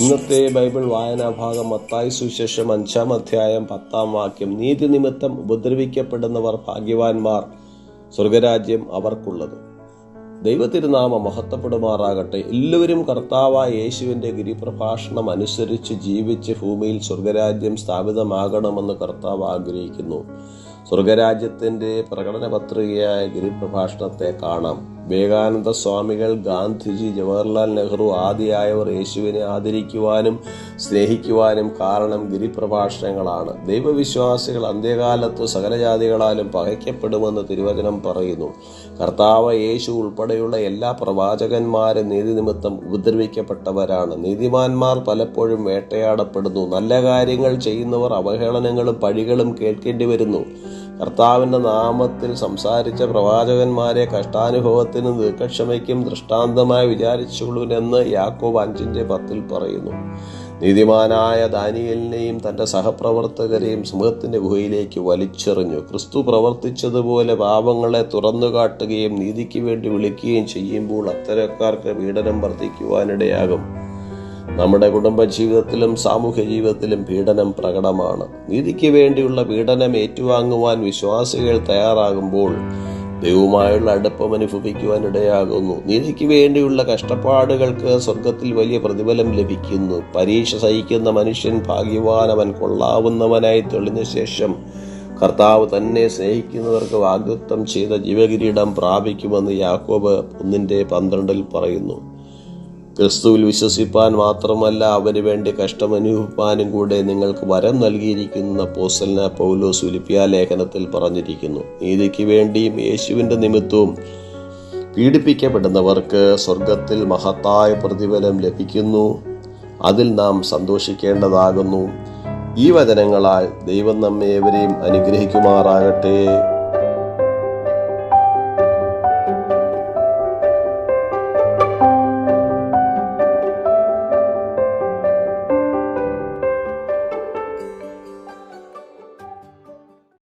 ഇന്നത്തെ ബൈബിൾ വായനാ ഭാഗം മത്തായി സുശേഷം അഞ്ചാം അധ്യായം പത്താം വാക്യം. നീതി നിമിത്തം ഉപദ്രവിക്കപ്പെടുന്നവർ ഭാഗ്യവാന്മാർ. സ്വർഗരാജ്യം അവർക്കുള്ളത്. ദൈവത്തിരുനാമ മഹത്വപ്പെടുമാറാകട്ടെ. എല്ലാവരും കർത്താവായ യേശുവിന്റെ ഗിരിപ്രഭാഷണം അനുസരിച്ച് ജീവിച്ച് ഭൂമിയിൽ സ്വർഗരാജ്യം സ്ഥാപിതമാകണമെന്ന് കർത്താവ് ആഗ്രഹിക്കുന്നു. സ്വർഗരാജ്യത്തിന്റെ പ്രകടന പത്രികയായ ഗിരിപ്രഭാഷണത്തെ കാണാം. വിവേകാനന്ദ സ്വാമികൾ ഗാന്ധിജി ജവഹർലാൽ നെഹ്റു ആദിയായവർ യേശുവിനെ ആദരിക്കുവാനും സ്നേഹിക്കുവാനും കാരണം ഗിരിപ്രഭാഷണങ്ങളാണ്. ദൈവവിശ്വാസികൾ അന്ത്യകാലത്ത് സകലജാതികളാലും പകയ്ക്കപ്പെടുമെന്ന് തിരുവചനം പറയുന്നു. കർത്താവ് യേശു ഉൾപ്പെടെയുള്ള എല്ലാ പ്രവാചകന്മാരും നീതി നിമിത്തം ഉപദ്രവിക്കപ്പെട്ടവരാണ്. നീതിമാന്മാർ പലപ്പോഴും വേട്ടയാടപ്പെടുന്നു. നല്ല കാര്യങ്ങൾ ചെയ്യുന്നവർ അവഹേളനങ്ങളും പഴികളും കേൾക്കേണ്ടി വരുന്നു. കർത്താവിന്റെ നാമത്തിൽ സംസാരിച്ച പ്രവാചകന്മാരെ കഷ്ടാനുഭവത്തിനും ദീർഘക്ഷമയ്ക്കും ദൃഷ്ടാന്തമായി വിചാരിച്ചുകൊള്ളുവെന്ന് യാക്കോബ് അഞ്ചിന്റെ പത്തിൽ പറയുന്നു. നീതിമാനായ ദാനിയലിനെയും തന്റെ സഹപ്രവർത്തകരെയും സമൂഹത്തിന്റെ ഗുഹയിലേക്ക് വലിച്ചെറിഞ്ഞു. ക്രിസ്തു പ്രവർത്തിച്ചതുപോലെ പാപങ്ങളെ തുറന്നു കാട്ടുകയും നീതിക്ക് വേണ്ടി വിളിക്കുകയും ചെയ്യുമ്പോൾ അത്തരക്കാർക്ക് പീഡനം വർദ്ധിക്കുവാനിടയാകും. നമ്മുടെ കുടുംബ ജീവിതത്തിലും സാമൂഹ്യ ജീവിതത്തിലും പീഡനം പ്രകടമാണ്. നീതിക്ക് വേണ്ടിയുള്ള പീഡനം ഏറ്റുവാങ്ങുവാൻ വിശ്വാസികൾ തയ്യാറാകുമ്പോൾ ദൈവമായുള്ള അടുപ്പം അനുഭവിക്കുവാൻ ഇടയാകുന്നു. നീതിക്ക് വേണ്ടിയുള്ള കഷ്ടപ്പാടുകൾക്ക് സ്വർഗത്തിൽ വലിയ പ്രതിഫലം ലഭിക്കുന്നു. പരീക്ഷ സഹിക്കുന്ന മനുഷ്യൻ ഭാഗ്യവാൻ അവൻ കൊള്ളാവുന്നവനായി തെളിഞ്ഞ ശേഷം കർത്താവ് തന്നെ സ്നേഹിക്കുന്നവർക്ക് വാഗ്ദത്വം ചെയ്ത ജീവകിരീടം പ്രാപിക്കുമെന്ന് യാക്കോബ് ഒന്നിന്റെ പന്ത്രണ്ടിൽ പറയുന്നു. ക്രിസ്തുവിൽ വിശ്വസിപ്പാൻ മാത്രമല്ല അവന് വേണ്ടി കഷ്ടമനുഭവിപ്പാനും കൂടെ നിങ്ങൾക്ക് വരം നൽകിയിരിക്കുന്ന പോസലിന പൗലോസ് ഉലിപ്പിയ ലേഖനത്തിൽ പറഞ്ഞിരിക്കുന്നു. നീതിക്ക് വേണ്ടിയും യേശുവിന്റെ നിമിത്തവും പീഡിപ്പിക്കപ്പെടുന്നവർക്ക് സ്വർഗത്തിൽ മഹത്തായ പ്രതിഫലം ലഭിക്കുന്നു. അതിൽ നാം സന്തോഷിക്കേണ്ടതാകുന്നു. ഈ വചനങ്ങളാൽ ദൈവം നമ്മെ ഏവരെയും അനുഗ്രഹിക്കുമാറാകട്ടെ.